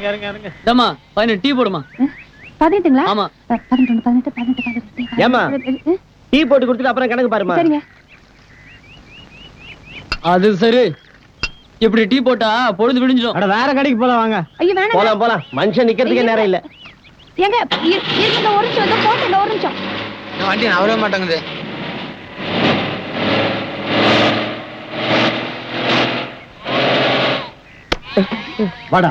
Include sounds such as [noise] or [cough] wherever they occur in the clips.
பதினெட்டு டீ போடுமா பதினெட்டுங்களா? ஆமா. அஹ், பதினெட்டு ஒண்ணு, பதினெட்டு பதினெட்டு பதினெட்டு. ஏம்மா? பதினெட்டு. டீ போட்டு கொடுத்துட்டு அப்புறம் கணக்கு பாருமா சரிங்க. அது சரி. இப்படி டீ போட்டா பொழுது விடிஞ்சிடும். அட வேற கடைக்கு போலாம் வாங்க. ஐயோ வேணாம் போலாம் போலாம். மனுஷன் நிக்கிறதுக்கே நேரம் இல்ல. ஏங்க இரு- இருங்க ஒரு நிமிஷம் இதோ போட்டேன் ஒரு நிமிஷம். வண்டி நவரவே மாட்டேங்குது. வாடா.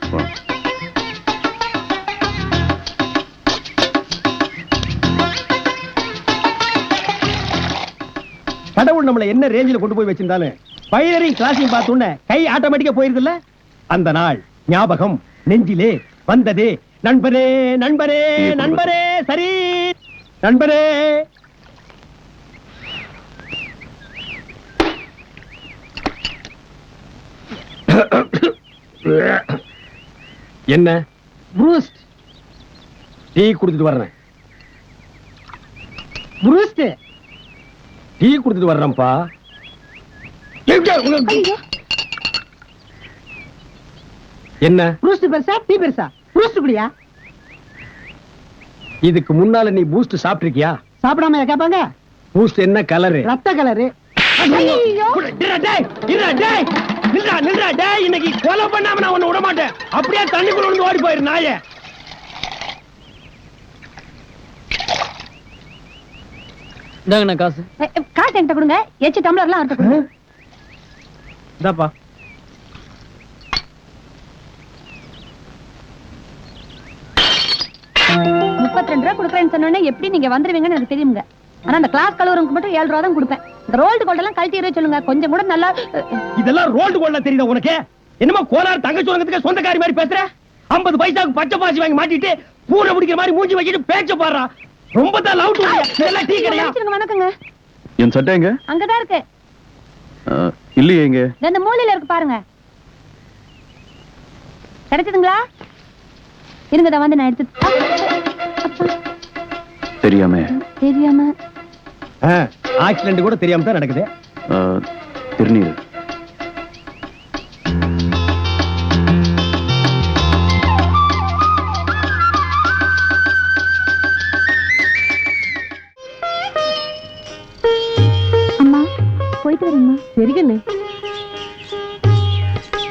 கடவுள் நம்மள என்ன ரேஞ்சில கொண்டு போய் வச்சிருந்தாலும் பைலரிங் கிளாஸையும் பார்த்தோன்னே கை ஆட்டோமேட்டிக்கா போயிருதுல்ல? அந்த நாள் ஞாபகம் நெஞ்சிலே வந்ததே. நண்பரே நண்பரே நண்பரே சரி. நண்பரே. என்ன? ப்ரூஸ்ட் டீ குடுத்துட்டு வர்றேன். ப்ரூஸ்ட் டீ குடுத்துட்டு வர்றேன்ப்பா. என்ன? ப்ரூஸ்ட் பெருசா? டீ பெருசா? ப்ரூஸ்ட் குடியா இதுக்கு முன்னால நீ பூஸ்ட் சாப்பிட்டிருக்கியா? சாப்பிடாம கேட்பாங்க பூஸ்ட் என்ன கலரு ரத்த கலரு இன்னைக்கு கொலை பண்ணாம நான் உன்னை விட மாட்டேன். அப்படியே தண்ணிக்குள்ள ஓடி போயிரு நாயே. இந்தாங்கண்ணா காசு. காசு என்கிட்ட கொடுங்க. எச்சு டம்ளர்லாம் அவர்கிட்ட கொடுங்க. இந்தாப்பா. முப்பத்தி ரெண்டு ரூபா கொடுக்குறேன்னு சொன்னோன்னே எப்படி நீங்க வந்துருவீங்கன்னு எனக்கு தெரியுங்க. ஆனா அந்த கிளாஸ் கலவரங்க மட்டும் ஏழு ரூபா தான் கொடுப்பேன். இந்த ரோல்டு கோல்டெல்லாம் கழட்டி சொல்லுங்க. கொஞ்சம் கூட நல்லா இதெல்லாம் ரோல்டு கோல்ல தெரியுதா உனக்கு? என்னமோ கோலார் தங்கச்சி உலகத்துக்கு சொந்தக்காரி மாதிரி பேசுற? 50 பைசாவுக்கு பச்சை பாசி வாங்கி மாட்டிட்டு பூனை பிடிக்கிற மாதிரி மூஞ்சி வச்சுட்டு பேச்ச பாடுறா. ரொம்ப தான் லவ் டு இதெல்லாம் டீ கிடையா? வணக்கங்க. என் சட்டை எங்க? அங்கதான் இருக்கு. அஹ், இல்லையே எங்க இந்த- மூலையில இருக்கு பாருங்க. கிடைச்சதுங்களா? இருங்க வந்து நான் எடுத்து தெரியாம. தெரியாம. ஆக்சிடென்ட் கூட தெரியாம தான் நடக்குது. திருநீர். கண்ணு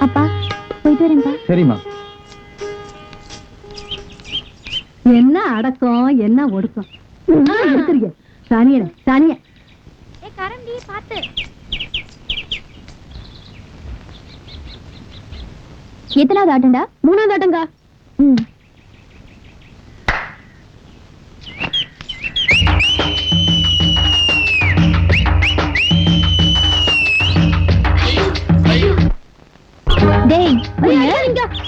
அப்பா போயிட்டு வரேன்ப்பா. சரிம்மா. என்ன அடக்கம் என்ன ஒடுக்கம்? எடுத்துருங்க சானியட சானிய கரண்டி பாத்து. எத்தனாவது ஆட்டம்டா? மூணாவது ஆட்டங்கா ம். டேய் இங்க ஏய்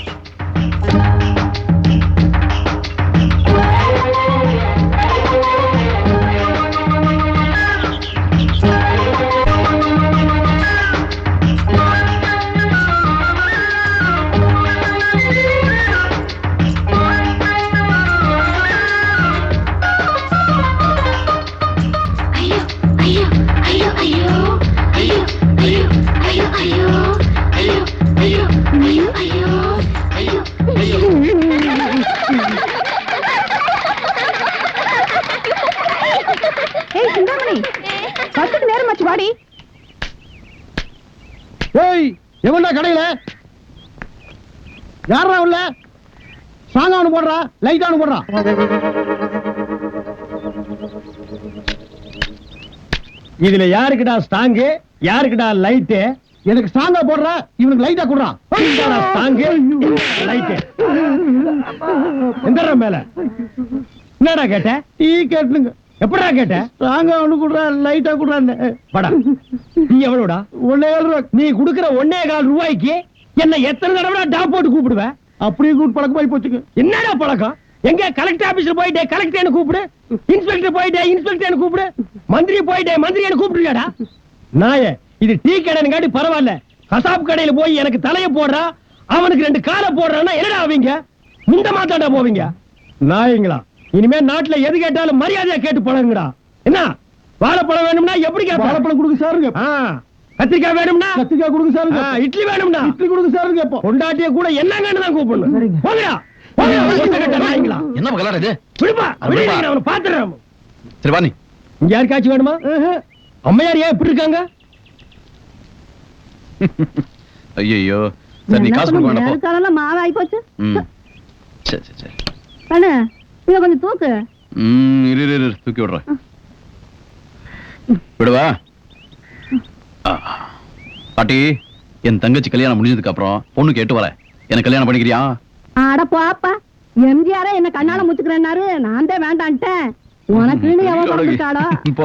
ஏய் எவன்டா கடையில? யாரா உள்ள? ஸ்ட்ராங்கா ஒன்று போடுறா லைட்டா ஒன்று போடுறா. இதுல யாருக்குடா ஸ்ட்ராங்கு யாருக்குடா லைட்டு எனக்கு ஸ்ட்ராங்கா போடுறா இவனுக்கு லைட்டா குடுறான் ஸ்ட்ராங்கு லைட்டு எந்தடா மேல. என்னடா கேட்ட? டீ கேட்டுங்க. எப்படா கேட்ட? ஸ்ட்ராங்கா ஒண்ணு குடுறா லைட்டா குடுறான்னு. படா நீ எவ்வளவுடா? ஒன்னே கால் ரூபா. நீ குடுக்குற ஒன்னே கால் ரூபாய்க்கு என்ன எத்தனை தடவை டாப் போட்டு கூப்பிடுவ? அப்படியே கூப்பிட்டு பழக்கமாயி போச்சுங்க. என்னடா பழக்கம்? எங்க கலெக்டர் ஆபீஸ்ல போயிட்டே கலெக்டர் கூப்பிடு. இன்ஸ்பெக்டர் போயிட்டே இன்ஸ்பெக்டர் கூப்பிடு. மந்திரி போயிட்டே மந்திரி கூப்பிடுறியாடா? நாய இது டீ கடைன்னு பரவாயில்ல. கசாப் கடையில போய் எனக்கு தலைய போடுறா அவனுக்கு ரெண்டு காலை போடுறான்னா என்னடா ஆவீங்க? இந்த மாத்தாண்டா போவீங்க? நாயங்களா இனிமே நாட்டுல எது கேட்டாலும் மரியாதையா கேட்டு பழகுங்கடா. என்ன? வாழைப்பழம் வேணும்னா எப்படி கேட்ப? வாழைப்பழம் கொடுங்க சாருங்க. கத்திரிக்காய் வேணும்னா? கத்திரிக்காய் கொடுங்க சாருங்க. இட்லி வேணும்னா இட்லி கொடுங்க சாருங்க கேப்போம் பொண்டாட்டிய கூட என்னங்கன்னு தான் கூப்பிடணும். போங்கடா. என்ன இது? விடுப்பா. விடுப்பா. அவனை பாத்துறேன் சரி வா நீ. இங்க யாருக்காச்சும் வேணுமா? அம்மையார் ஏன் இப்படி இருக்காங்க? ஐயோ சரி நீ காசு கொடுக்க வேண்டாம் போ. நேரத்தால மாவாய் போச்சு. ம். சரி சரி சரி. கண்ணு இத கொஞ்சம் தூக்கு. ம் இரு இரு, இரு தூக்கி விடுறேன். விடுவா? ஆ. பாட்டி என் தங்கச்சி கல்யாணம் முடிஞ்சதுக்கு அப்புறம் பொண்ணு கேட்டு வரேன். எனக்கு கல்யாணம் பண்ணிக்கிறியா? அட போப்பா எம்ஜிஆர என்ன கண்ணால முச்சுக்கிறேன்னாரு நான் தான் வேண்டான்ட்டேன். உனக்குன்னு பிறந்துட்டாடோ போ.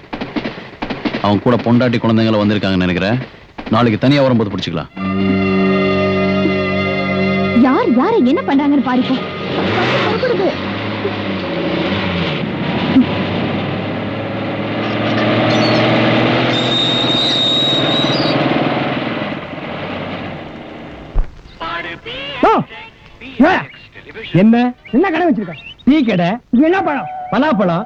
அவன் கூட பொண்டாட்டி குழந்தைங்கள வந்திருக்காங்கன்னு நினைக்கிறேன். நாளைக்கு தனியா வரும்போது பிடிச்சிக்கலாம். யார் யாரை என்ன பண்றாங்கன்னு! ஏ! என்ன? என்ன கடை வச்சிருக்க? டீ கடை? என்ன பழம்? பலாப்பழம்?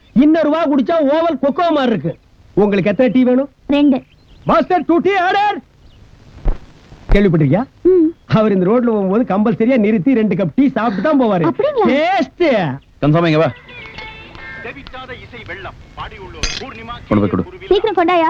இன்னொரு வா குடிச்சா ஓவல் கொக்கோ மாதிரி இருக்கு. உங்களுக்கு எத்தனை டீ வேணும்? ரெண்டு. மாஸ்டர் டூ டீ ஆர்டர் கேள்விப்பட்டிருக்கியா? அவர் இந்த ரோட்ல போகும்போது கம்பல்சரியா நிறுத்தி ரெண்டு கப் டீ சாப்பிட்டு தான் போவாரு? டேஸ்ட் கன்சாம இங்க வா. கொடு. சீக்கிரம் கொண்டாயா?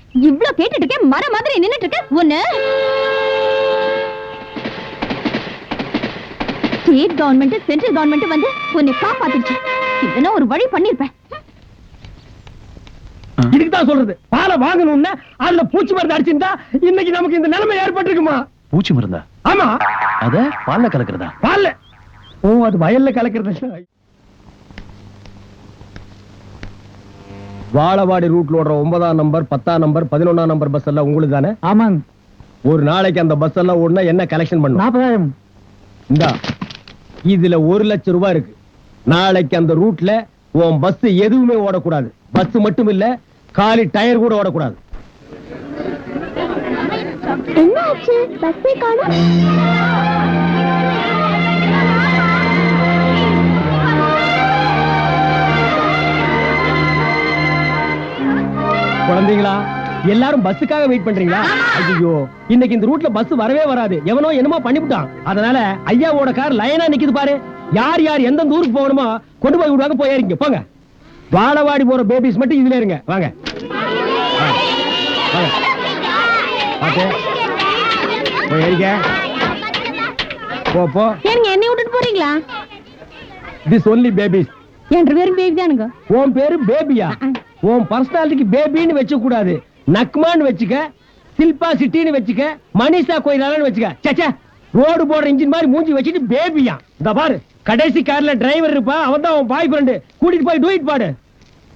இவ்ளோ கேட்டுட்டு மர மாதிரி நின்னுட்டு இருக்க ஒண்ணு? ஸ்டேட் கவர்மெண்ட் சென்ட்ரல் கவர்மெண்ட் வந்து உன்னை காப்பாத்துச்சு இல்லைன்னா ஒரு வழி பண்ணிருப்பேன். இதுக்கு தான் சொல்றது. பாலை வாங்கணும்னா அதுல பூச்சி மருந்து அடிச்சிருந்தா இன்னைக்கு நமக்கு இந்த நிலைமை ஏற்பட்டிருக்குமா? பூச்சி மருந்தா? ஆமா. அத பால்ல கலக்குறதா? பால்ல. ஓ அது வயல்ல கலக்கிறது வாழவாடி ரூட்ல ஓடுற ஒன்பதாம் நம்பர் பத்தாம் நம்பர் பதினொன்னாம் நம்பர் பஸ் எல்லாம் உங்களுக்கு தானே ஆமாங்க ஒரு நாளைக்கு அந்த பஸ் எல்லாம் ஓடுனா என்ன கலெக்ஷன் பண்ணும்? நாற்பதாயிரம் இந்தா இதுல ஒரு லட்சம் ரூபாய் இருக்கு. நாளைக்கு அந்த ரூட்ல உன் பஸ் எதுவுமே ஓடக்கூடாது. பஸ் மட்டும் இல்ல காலி டயர் கூட ஓடக்கூடாது. என்ன ஆச்சு பஸ்ஸே காணோம். குழந்தைங்களா? எல்லாரும் பஸ்ஸுக்காக வெயிட் பண்றீங்களா? ஐயோ இன்னைக்கு இந்த ரூட்ல பஸ் வரவே வராது. எவனோ என்னமோ பண்ணிவிட்டான். அதனால ஐயாவோட கார் லைனா நிக்குது பாரு. யார் யார் எந்தெந்த ஊருக்கு போகணுமோ கொண்டு போய் விடுவாங்க போய் ஏறிங்க போங்க. வாழவாடி போற பேபிஸ் மட்டும் இதுல இருங்க. வாங்க. வாங்க. வாங்க. பாத்து. போய் ஏறிக்க. போ போ. ஏனுங்க என்னை விட்டுட்டு போறீங்களா? திஸ் ஒன்லி பேபிஸ் என் பேரும் பேபி தானுங்க. உன் பேரு பேபியா உன் பர்சனாலிட்டிக்கு பேபின்னு வச்சுக்க கூடாது நக்மான்னு வச்சுக்க சில்பா சிட்டின்னு வச்சுக்க மனிஷா கோயிலான்னு வச்சுக்க. சச்சா ரோடு போடுற இன்ஜின் மாதிரி மூஞ்சி வச்சுட்டு பேபியா இந்த பாரு கடைசி கார்ல டிரைவர் இருப்பா அவன் தான் உன் பாய் ஃப்ரெண்டு கூட்டிட்டு போய் டூயிட் பாடு.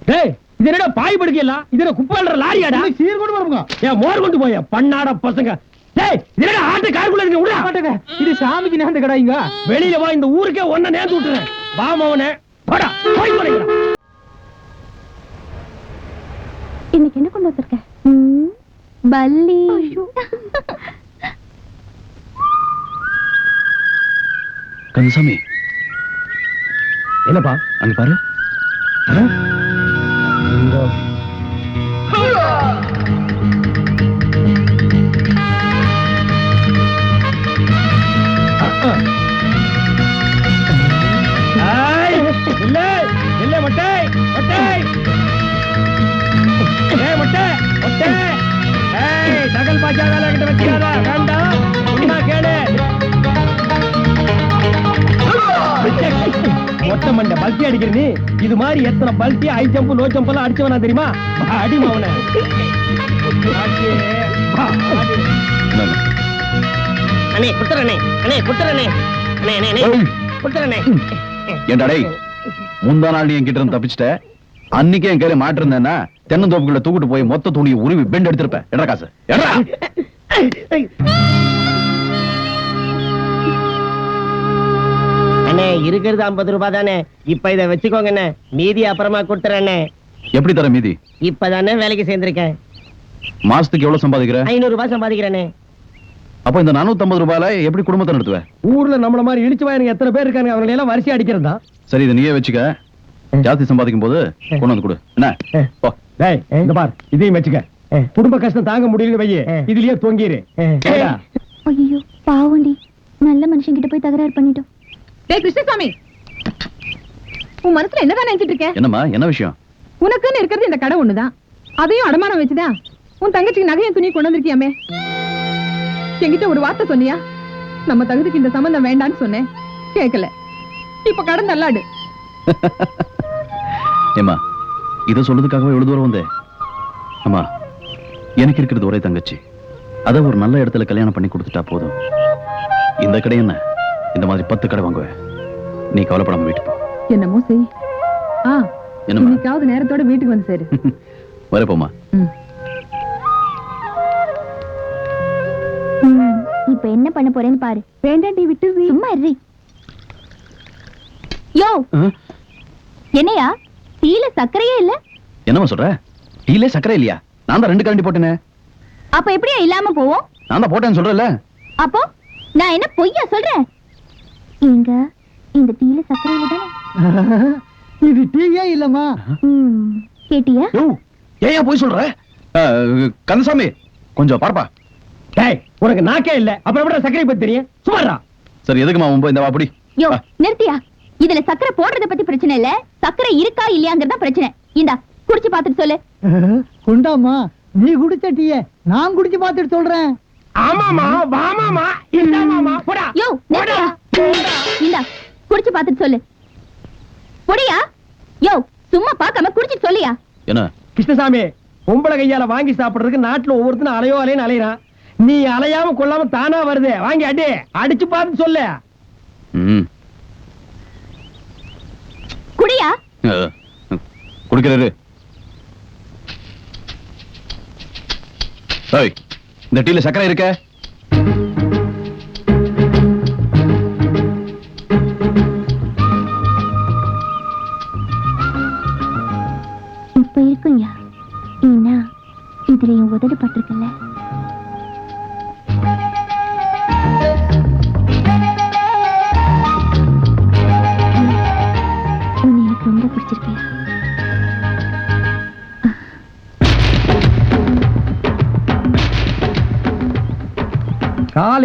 டேய் இது என்னடா பாய் படுக்கையெல்லாம்? இது என்ன குப்பாடுற லாரியாடா? சீர் கொண்டு வருங்க ஏன் மோர் கொண்டு போய பண்ணாட பசங்க. டேய் இது என்னடா ஆட்டு காருக்குள்ள இருக்கு? விடா மாட்டேங்க இது சாமிக்கு நேர்ந்த கடாய்ங்க வெளியில வா இந்த ஊருக்கே ஒன்ன நேர்ந்து விட்டுறேன். வா மவனே போடா போய் தொலைங்கடா இன்னைக்கு என்ன கொண்டு வந்திருக்க? பல்லி. கந்தசாமி. என்னப்பா அங்க பாரு. இது மாதிரி எத்தனை பல்ட்டி ஹை ஜம்ப் லோ ஜம்ப் எல்லாம் அடிச்சவனா தெரியுமா? அடி மவன. அண்ணே குடுத்துறனே. அண்ணே குடுத்துறனே. அண்ணே அண்ணே குடுத்துறனே. ஏன்டா டேய் முந்தா நாள் நீ என்கிட்ட இருந்து தப்பிச்சிட்ட? அன்னைக்கே என் கையில மாட்டிருந்தேன்னா தென்னந்தோப்புக்குள்ள தூக்கிட்டு போய் மொத்த துணியை உருவி பெண்ட் எடுத்திருப்பேன். எடா காசு. எடா இருக்கிறது ஐம்பது ரூபாய் தானே இப்ப இத வச்சுக்கோங்க மீதி அப்புறமா கொடுத்துறேண்ணே. எப்படி தர மீதி? இப்பதானே வேலைக்கு சேர்ந்திருக்கேன். மாசத்துக்கு எவ்வளவு சம்பாதிக்கிற? ஐநூறு ரூபாய் சம்பாதிக்கிறேனே அப்ப இந்த 450 ரூபாயில எப்படி குடும்பத்தை நடத்துவ? ஊர்ல நம்மள மாதிரி இழிச்சு வாயனுங்க எத்தனை பேர் இருக்காங்க அவங்களை எல்லாம் வரிசை அடிக்கிறதா? சரி இதை நீயே வச்சுக்க. ஜாஸ்தி சம்பாதிக்கும் போது கொண்டு வந்து கொடு. என்ன? போ. டேய் இந்த பார் இதையும் வச்சுக்க. குடும்ப கஷ்டம் தாங்க முடியல வையே இதுலயே தொங்கிரு. ஐயோ பாவண்டி. நல்ல மனுஷன் கிட்ட போய் தகராறு பண்ணிட்டோம். டேய் கிருஷ்ணசாமி. உன் மனசுல என்னதான் நினைச்சிட்டு இருக்க? என்னம்மா என்ன விஷயம்? உனக்குன்னு இருக்கிறது இந்த கடை ஒண்ணுதான். அதையும் அடமானம் வச்சுதான் உன் தங்கச்சிக்கு நகையும் துணி கொண்டு வந்திருக்கியாமே? என்கிட்ட ஒரு வார்த்தை சொன்னியா? நம்ம தகுதிக்கு இந்த சம்பந்தம் வேண்டான்னு சொன்னேன். கேட்கல இப்ப கடன் நல்லாடு. [laughs] ஏம்மா இதை சொல்றதுக்காகவே எவ்வளவு தூரம் வந்தேன் அம்மா எனக்கு இருக்கிறது ஒரே தங்கச்சி. அத ஒரு நல்ல இடத்துல கல்யாணம் பண்ணி கொடுத்துட்டா போதும். இந்த கடை என்ன? இந்த மாதிரி பத்து கடை வாங்குவேன். நீ கவலைப்படாம வீட்டு போ. செய். ஆ என்னம்மா? இன்னைக்காவது நேரத்தோட வீட்டுக்கு வந்து சேரு. [laughs] வரப்போமா ம். ம், இப்ப என்ன பண்ண போறேன்னு பாரு. வேண்டாண்டி விட்டு சும்மா இரு. யோ! என்னையா? டீல சர்க்கரையே இல்ல? என்னம்மா சொல்ற? டீலே சக்கரை இல்லையா? நான் தான் ரெண்டு கரண்டி போட்டேனே. அப்ப எப்படியா இல்லாம போவோம்? நான் தான் போட்டேன்னு சொல்றேன்ல. அப்போ நான் என்ன பொய்யா சொல்றேன்? இங்க இந்த டீல சர்க்கரை இல்ல தானே? [laughs] இது டீயே இல்லம்மா? கேட்டியா? ஏன் போய் சொல்ற? கந்தசாமி கொஞ்சம் பார்ப்பா. டேய் உனக்கு நாக்கே இல்ல. அப்புறம் எப்படி சர்க்கரை பத்தி தெரியும்? சுமாரா சரி எதுக்குமா உன் போய் இந்த வாப்படி யோ நிறுத்தியா? இதுல சர்க்கரை போடுறத பத்தி பிரச்சனை இல்ல. சர்க்கரை இருக்கா இல்லையாங்கிறதா பிரச்சனை. இந்தா குடிச்சு பாத்துட்டு சொல்லு. [laughs] கொண்டாமா நீ குடிச்ச டீய நான் குடிச்சு பார்த்துட்டு சொல்றேன். ஆமாமா வாமாமா இந்தாமாமா போடா. யோ நிறுத்தியா இந்தா குடிச்சு பாத்துட்டு சொல்லு. பொடியா? யோ சும்மா பார்க்காம குடிச்சிட்டு சொல்லியா? என்ன? கிருஷ்ணசாமி பொம்பளை கையால வாங்கி சாப்பிடுறதுக்கு நாட்டுல ஒவ்வொருத்தனும் அலையோ அலைன்னு அலையறான். நீ அலையாம கொள்ளாம தானா வருது? வாங்கி அடி. அடிச்சு பார்த்து சொல்லு. ம். குடியா? குடிக்கிறாரு இந்த டீல சக்கரை இருக்க?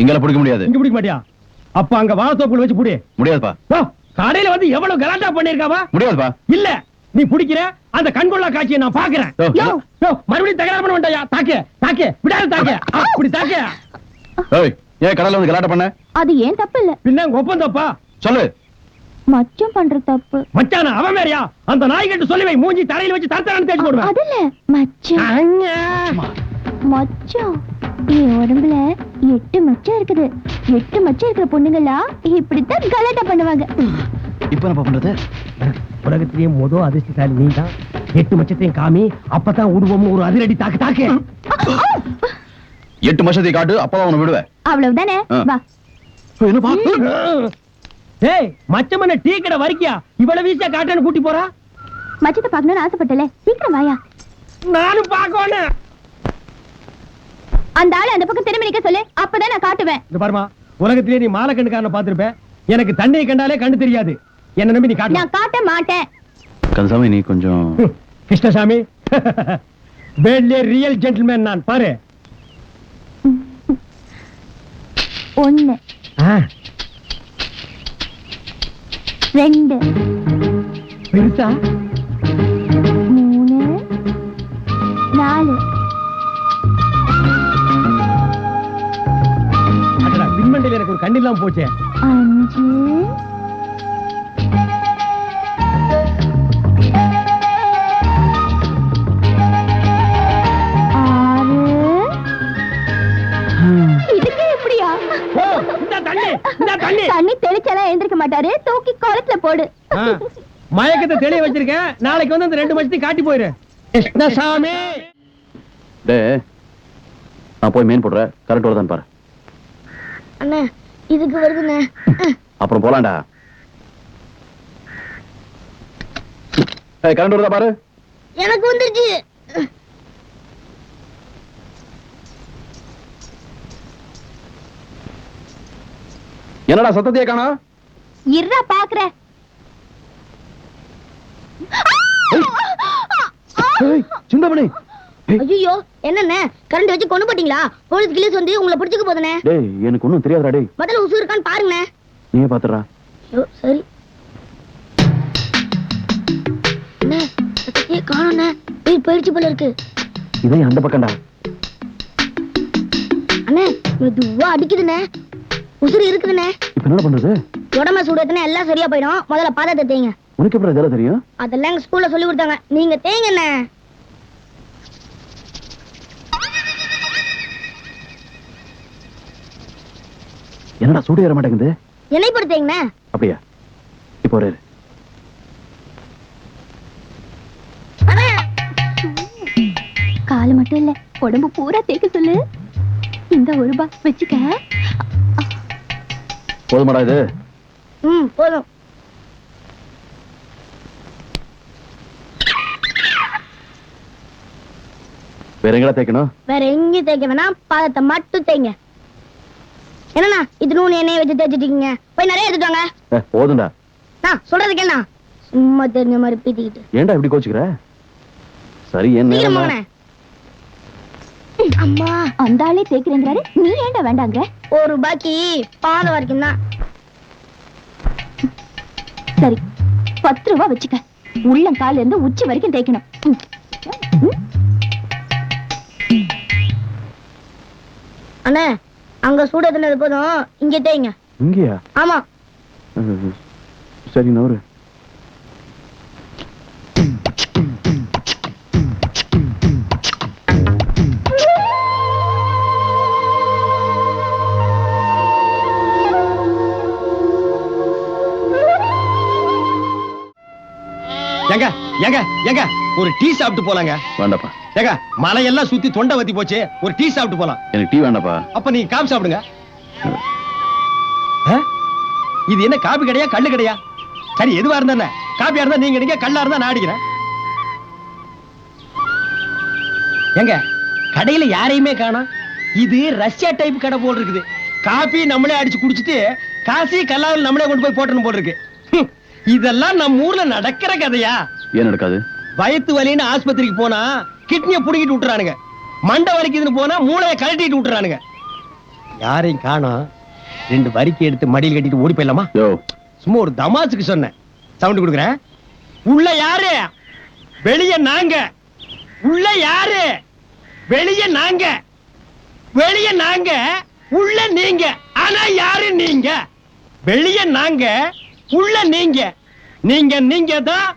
இங்கெல்லாம் பிடிக்க முடியாது. இங்க பிடிக்க மாட்டியா? அப்ப அங்க வாழத்தோப்புல வச்சு புடி. முடியாதுப்பா. கடையில வந்து எவ்வளவு கலாட்டா பண்ணிருக்காவா? முடியாதுப்பா. இல்ல நீ பிடிக்கிற அந்த கண்கொள்ளா காட்சியை நான் பாக்குறேன் மறுபடியும் தகராறு பண்ண வேண்டாயா? தாக்கு தாக்கு விடாத தாக்கு அப்படி தாக்கு ஏய் ஏன் கடல்ல வந்து கலாட்டம் பண்ண? அது ஏன் தப்பு இல்ல? பின்ன உங்க ஒப்பந்தப்பா சொல்லு. மச்சம் பண்ற தப்பு. மச்சான அவன் வேறயா? அந்த நாய் கட்டு சொல்லி வை மூஞ்சி தரையில வச்சு தரத்தரான்னு தேடி போடுவேன். அது இல்ல மச்சம் அண்ணா. என் உடம்புல எட்டு மச்சம் இருக்குது. எட்டு மச்சம் இருக்கிற பொண்ணுங்களா இப்படித்தான் கலாட்டா பண்ணுவாங்க. இப்ப என்ன பண்றது? உலகத்திலேயே மொத அதிர்ஷ்டசாலி நீ தான் எட்டு மச்சத்தையும் காமி அப்பதான் உருவம் ஒரு அதிரடி தாக்கு தாக்கு. எட்டு வருஷத்தை காட்டு அப்பதான் உன்னை விடுவேன். அவ்வளவுதானே. வா. என்னப்பா ஏய் மச்சம் என்ன டீ கடை வரிக்கியா? இவ்வளவு வீசா காட்டுன்னு கூட்டி போறா? மச்சத்தை பார்க்கணும்னு ஆசைப்பட்டல. சீக்கிரம் வாயா. நானும் பாக்கணும் அந்த ஆளு அந்த பக்கம் திரும்பி நிக்க சொல்லு. அப்பதான் நான் காட்டுவேன். பாருமா உலகத்திலேயே நீ மாலை கண்ணுக்காரனை பார்த்திருப்ப. எனக்கு தண்ணியை கண்டாலே கண்ணு தெரியாது. என்ன நம்பி நீ காட்டு நான் காட்ட மாட்டேன். கந்தசாமி நீ கொஞ்சம் கிருஷ்ணசாமி. வேட்லே ரியல் ஜென்டில்மேன் நான். பாரு. ஒண்ணு. ஆ, ரெண்டு. பெருசா? பின்மண்டையில எனக்கு ஒரு கண்ணு இல்லாம போச்சே அஞ்சு தண்ணி இந்த தண்ணி. தண்ணி தெளிச்சாலாம் எழுந்திருக்க மாட்டாரு. தூக்கி குளத்துல போடு. ஆ, மயக்கத்தை தெளிய வச்சிருக்கேன். நாளைக்கு வந்து அந்த ரெண்டு மச்சத்தையும் காட்டி போயிரு. கிருஷ்ணசாமி டே நான் போய் மீன் போடுறேன். கரெக்ட் வருதான்னு பாரு. அண்ணா இதுக்கு வருதுண்ணே அப்புறம் போலாம்டா. கரண்ட் வருதா பாரு. எனக்கு வந்துருச்சு. என்னடா சத்தத்தையே காணா? இருடா பாக்குற சிந்தாமணி ஐயோ என்னண்ணே? கரண்ட் வச்சு கொண்டு போட்டீங்களா? போலீஸ் கிளீஸ் வந்து உங்களை பிடிச்சுக்க போதுனே டேய் எனக்கு ஒண்ணும் தெரியாதுடா டேய். முதல்ல உசு இருக்கான்னு பாருங்கண்ணே. நீயே பாத்துறா. சரி. அண்ணே சத்தத்தையே காணோண்ணே. போய் போயிடுச்சு போல இருக்கு. இதே அந்த பக்கம்டா. அண்ணே மெதுவா அடிக்குதுண்ணே. உசுறு இருக்குதுண்ணே. இப்ப என்ன பண்றது? உடம்ப சூடத்துனா எல்லாம் சரியா போயிடும். முதல்ல பாதத்தை தேய்ங்க. உனக்கு எப்படி இதெல்லாம் தெரியும்? அதெல்லாம் எங்க ஸ்கூல்ல சொல்லி கொடுத்தாங்க. நீங்க தேய்ங்கண்ணே. என்னடா சூடு ஏற மாட்டேங்குது? எண்ணெய் போட்டு தேய்ங்கண்ணே அப்படியா? இப்போ ஒரு காலு மட்டும் இல்ல உடம்பு பூரா தேய்க்க சொல்லு. இந்த ஒரு ரூபா வச்சுக்க. போதுமாடா இது. ம் போதும். வேற எங்கடா தேய்க்கணும்? வேற எங்கேயும் தேய்க்க வேணாம் பாதத்தை மட்டும் தேய்ங்க. என்னண்ணா இது நூறு எண்ணெயை வச்சு தேய்ச்சிட்டீங்க போய் நிறைய எடுத்துட்டு வாங்க. போதும்டா. நான் சொல்றது கேளுண்ணா. சும்மா தெரிஞ்ச மாதிரி பீத்திக்கிட்டு. ஏன்டா இப்படி கோச்சுக்கிற? சரி என்ன அம்மா. அந்த ஆளே தேய்க்கிறேங்கிறாரு. நீ ஏன்டா வேண்டாங்கிற? ஒரு ரூபாய்க்கு பாதம் வரைக்கும் தான். சரி பத்து ரூபா வச்சுக்க. உள்ளங்கால இருந்து உச்சி வரைக்கும் தேய்க்கணும். அண்ணே அங்க சூடு எத்தனது போதும் இங்க. தேய்ங்க இங்கேயா? ஆமா. சரி நவரு. ஏங்க ஏங்க ஏங்க ஒரு டீ சாப்பிட்டு போலாங்க. வேண்டாப்பா. ஏங்க மலையெல்லாம் சுத்தி தொண்டை வத்தி போச்சு. ஒரு டீ சாப்பிட்டு போலாம். எனக்கு டீ வேண்டாப்பா அப்ப நீங்க காபி சாப்பிடுங்க? இது என்ன காபி கடையா கல்லு கடையா? சரி எதுவா இருந்தா? காபியா இருந்தா நீங்க அடிங்க கல்லா இருந்தா நான் அடிக்கிறேன். ஏங்க கடையில யாரையுமே காணோம். இது ரஷ்யா டைப் கடை போல் இருக்குது. காபி நம்மளே அடிச்சு குடிச்சிட்டு காசி கல்லாவில் நம்மளே கொண்டு போய் போட்டணும் போல் இருக்கு. இதெல்லாம் நம்ம ஊர்ல நடக்கிற கதையா? ஏன் நடக்காது? வயித்து வலின்னு ஆஸ்பத்திரிக்கு போனா கிட்னியை புடுங்கிட்டு விட்டுறானுங்க. மண்டை வலிக்குதுன்னு போனா மூளையை கழட்டிட்டு விட்டுறானுங்க. யாரையும் காணோம். ரெண்டு வரிக்கை எடுத்து மடியில் கட்டிட்டு ஓடி போயிடலாமா? சும்மா ஒரு தமாசுக்கு சொன்னேன். சவுண்ட் கொடுக்குறேன். உள்ள யாரு? வெளிய நாங்க. உள்ள யாரு? வெளிய நாங்க. வெளிய நாங்க. உள்ள நீங்க. ஆனா யாரு நீங்க? வெளிய நாங்க. உள்ள நீங்க. நீங்க நீங்க தான்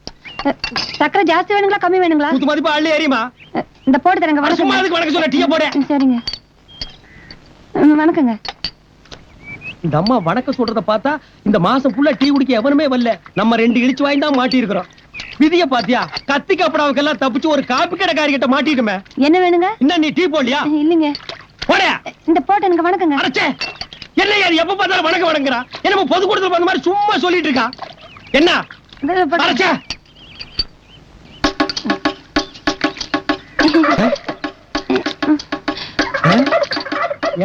சக்கரை ஜாஸ்தி வேணுங்களா கம்மி வேணுங்களா? குத்து மதிப்பு அள்ளி ஏறியுமா அ, இந்த போட்டு தரேங்க அட, சும்மா அதுக்கு வணக்கம் சொல்ல டீய போட. சரிங்க. வணக்கங்க. இந்த அம்மா வணக்கம் சொல்றத பார்த்தா இந்த மாசம் ஃபுல்லா டீ குடிக்க எவனுமே வரல. நம்ம ரெண்டு இடிச்சு வாங்கி தான் மாட்டி இருக்கிறோம் விதிய பாத்தியா கத்தி கப்படாவுக்கெல்லாம் தப்பிச்சு ஒரு காப்பி கடைக்காரி கிட்ட மாட்டிட்டுமே என்ன வேணுங்க? இன்னும் நீ டீ போடலையா? இல்லைங்க. போட. இந்த போட்டு எனக்கு வணக்கங்க. அரைச்சே. என்ன யார் எப்ப பார்த்தாலும் வணக்கம் வணங்குறா? என்னமோ பொது கூட்டத்துல பண்ண மாதிரி சும்மா சொல்லிட்டு இருக்கா? என்ன? அரைச்சே.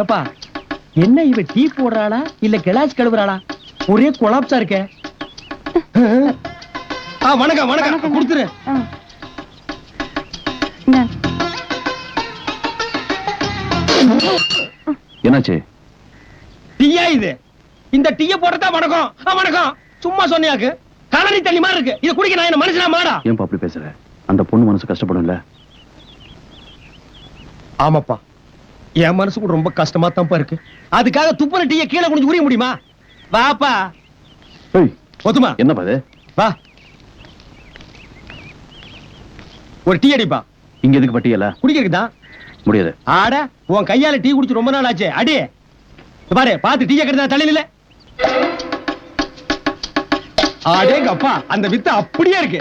ஏப்பா என்ன இவ டீ போடுறாளா இல்ல கிளாஸ் கழுவுறாளா? ஒரே கொலாப்ஸா இருக்கே. ஆ வணக்கம் வணக்கம். கொடுத்துரு. என்னாச்சு? டீயா இது? இந்த டீய போடுறதா வணக்கம். ஆ, வணக்கம். சும்மா சொன்னியாக்கு. கலனி தண்ணி மாதிரி இருக்கு. இத குடிக்க நான் என்ன மனுஷனா மாடா ஏன்பா அப்படி பேசுற? அந்த பொண்ணு மனசு கஷ்டப்படும்ல. ஆமாப்பா. என் மனசு கூட ரொம்ப கஷ்டமா தான்ப்பா இருக்கு. அதுக்காக துப்புன டீய கீழே குனிஞ்சு உரிய முடியுமா? வாப்பா. ஒத்துமா என்னப்பா இது? வா. ஒரு டீ அடிப்பா. இங்க எதுக்கு பட்டியல குடிக்கிறதுக்கு தான் முடியாது. ஆட உன் கையால டீ குடிச்சு ரொம்ப நாள் ஆச்சு. அடி. பாரு பாத்து டீ கெடுத்தா தலையில ஆடேங்க அப்பா அந்த வித்து அப்படியே இருக்கு.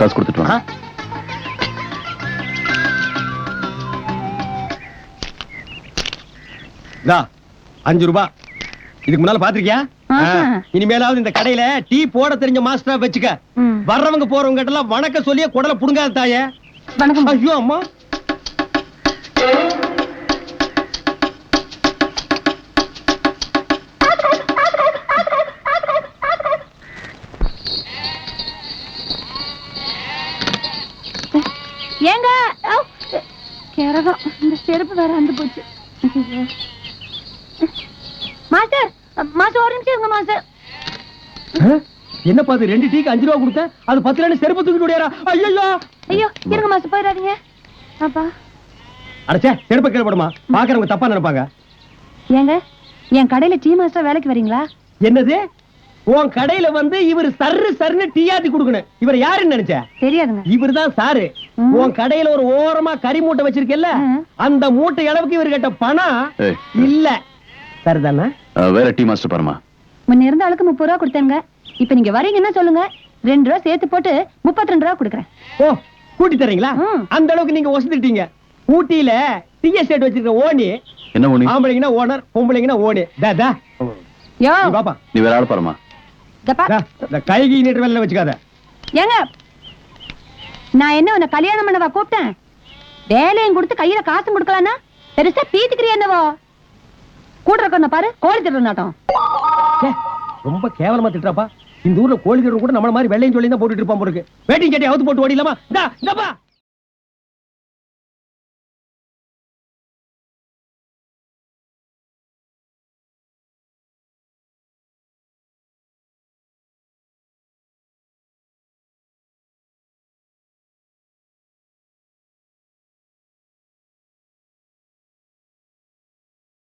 காசு கொடுத்துட்டு வா. இதா அஞ்சு ரூபா இதுக்கு முன்னால பாத்திருக்கியா. இனிமேலாவது இந்த கடையில டீ போட தெரிஞ்ச மாஸ்டரா வச்சுக்க. வர்றவங்க போறவங்க கிட்ட எல்லாம் வணக்கம் சொல்லியே குடல புடுங்காத தாயே ஐயோ அம்மா கிரகம் இந்த செருப்பு வேற வந்து போச்சு. மாஸ்டர் மாஸ்டர் ஒரு நிமிஷம் இருங்க மாஸ்டர். என்ன பாத்து ரெண்டு டீக்கு அஞ்சு ரூபா கொடுத்தேன். அது பத்து ரூபா செருப்பு தூக்கிட்டு ஓடியாரா? ஐயோ ஐயோ இருங்க மாஸ்டர் போயிடாதீங்க. அப்பா. அடச்சே செருப்பை கேள்விப்படுமா பாக்குறவங்க தப்பா நினைப்பாங்க. ஏங்க என் கடையில டீ மாஸ்டர் வேலைக்கு வரீங்களா? என்னது? உன் கடையில வந்து இவர் சர்ரு சர்னு டீ ஆத்தி கொடுக்கணும். இவர் யாருன்னு நினைச்ச? தெரியாதுங்க. இவர் தான் சாரு. உன் கடையில ஒரு ஓரமா கறி மூட்டை வச்சிருக்கல்ல ம். அந்த மூட்டை அளவுக்கு இவர் கிட்ட பணம் இல்ல. சரிதானே? வேற டீ மாஸ்டர் பாருமா முன்ன இருந்த ஆளுக்கு முப்பது ரூபா கொடுத்தேங்க. இப்ப நீங்க வரீங்கன்னா சொல்லுங்க. ரெண்டு ரூபா சேர்த்து போட்டு முப்பத்தி ரெண்டு ரூபா கொடுக்குறேன். ஓ கூட்டி தரீங்களா. அந்த அளவுக்கு நீங்க வசதிட்டீங்க ஊட்டியில டீ எஸ்டேட் வச்சிருக்க ஓனி. என்ன பண்ணி ஆம்பளைங்கன்னா ஓனர் பொம்பளைங்கன்னா ஓனி. தா தா. யோ. நீ பாப்பா. நீ வேற ஆள் பாருமா கைகி நீட்டு வேலை வச்சுக்காத. ஏங்க நான் என்ன உன்னை கல்யாணம் பண்ணவா கூப்பிட்டேன்? வேலையும் கொடுத்து கையில காசும் கொடுக்கலான்னா? பெருசா பீத்துக்கிறிய என்னவோ? கூட இருக்க பாரு கோழி நாட்டம் ச்சே, ரொம்ப கேவலமா திட்டுறாப்பா. இந்த ஊர்ல கோழி திருடன் கூட நம்மள மாதிரி வெள்ளையும் சொல்லி தான் போட்டுட்டு இருப்பான் போருக்கு வேட்டிங் கட்டி அவுத்து போட்டு ஓடிலாமா